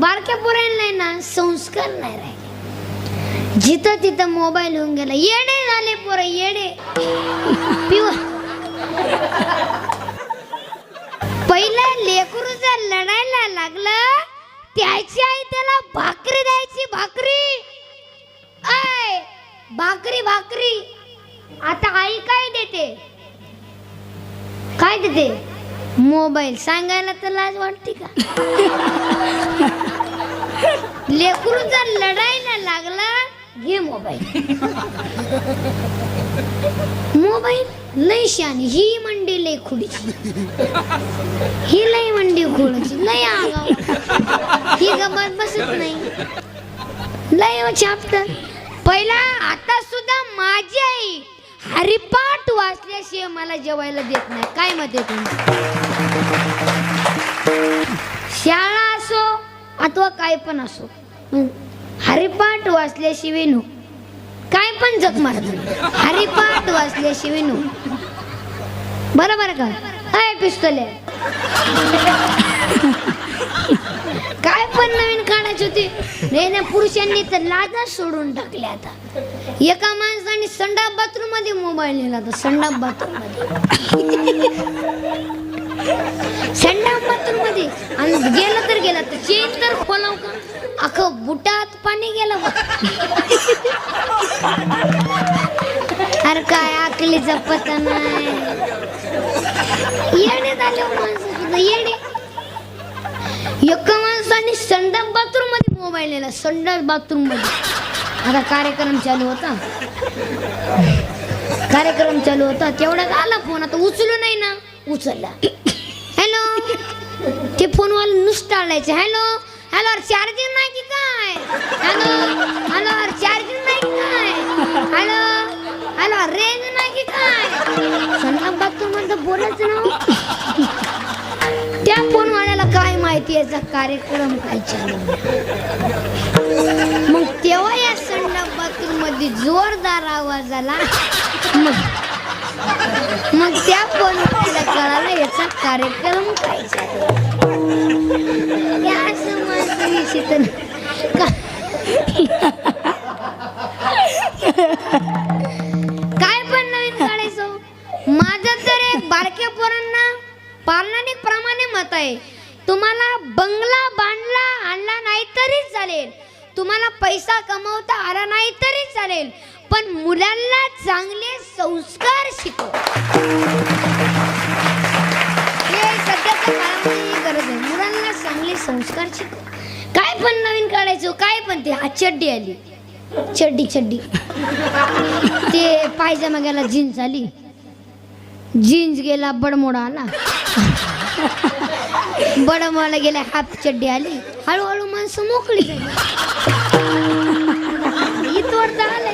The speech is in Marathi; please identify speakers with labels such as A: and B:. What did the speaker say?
A: बारक्या पोरांना ना संस्कार नाही राहिले. जिथं तिथं मोबाईल होऊन गेला येडे झाले पोरं येडे. पिव. पहिलं लेकरू जर लढायला लागलं त्याची आई त्याला भाकरी द्यायची भाकरी. आय भाकरी भाकरी. आता आई काय देते? काय देते? मोबाईल सांगायला तर लाज वाटते का? लेकरू जर लढायला लागला घे मोबाईल. मोबाईल लय शान ही मंडी लय खुडीची ही लय मंडी खुडीची लय आगाव. ही गमत बसत नाही. लय छापत पहिला आता सुद्धा माझी आई. हरिपाठ वाचल्याशिवाय मला जेवायला देत नाही. काय मत आहे तुम्ही शाळा असो अथवा काय पण असो हरिपाठ वाचल्याशिवाय नो काय पण जग मारत हरिपाठ वाचल्याशिवाय नो बरोबर का? काय पिस्तले काय पण नवीन काढायचे होते नाही पुरुषांनी तर लाजच सोडून टाकले आता. एका माणसाने संडाप बाथरूममध्ये मोबाईल नेला तर संडाप बाथरूममध्ये संडाप बाथरूममध्ये आणि गेलं तर गेला तर चेन तर खोलाव का? अख्खं बुटात पाणी गेलं अरे काय आकलीचा पत्ता नाही. येडे झाले हो माणसं सुद्धा येडे. एका माणसाने संडाप बाथरूम मोबाईल नेला संडास बाथरूममध्ये. आता कार्यक्रम चालू होता. कार्यक्रम चालू होता तेवढ्यात आला फोन आता उचलू नाही ना. उचलला. हॅलो ते फोनवाला नुसतं आणायचे हॅलो हॅलो अरे चार्जिंग नाही की काय? हॅलो हॅलो अरे चार्जिंग नाही की काय? हॅलो हॅलो रेंज नाही की काय? संडास बाथरूममध्ये बोलायचं ना. माहिती याचा कार्यक्रम काय चालू मग तेव्हा या संडास बाथरूममध्ये जोरदार आवाज आला. मग मग त्या फोन कळाला याचा कार्यक्रम काय चालू या असं काय पण नवीन काढायचो? माझं तर एक बारक्या पोरांना पालनानिक प्रमाणे मत आहे. तुम्हाला बंगला बांधला आणला नाही तरी चालेल. तुम्हाला पैसा कमवता आला नाही तरी चालेल. पण मुलांना चांगले संस्कार शिकव. हे सध्याच्या काळामध्ये गरज आहे. मुलांना चांगले संस्कार शिकव. काय पण नवीन काढायचो काय पण ते हा चड्डी आली. चड्डी चड्डी. ते पायजामा गेला जीन्स आली. जीन्स गेला बडमोडा आला. बडमोडा गेला हाफ चड्डी आली. हळूहळू माणसं मोकळी झाली. इथवर आलं.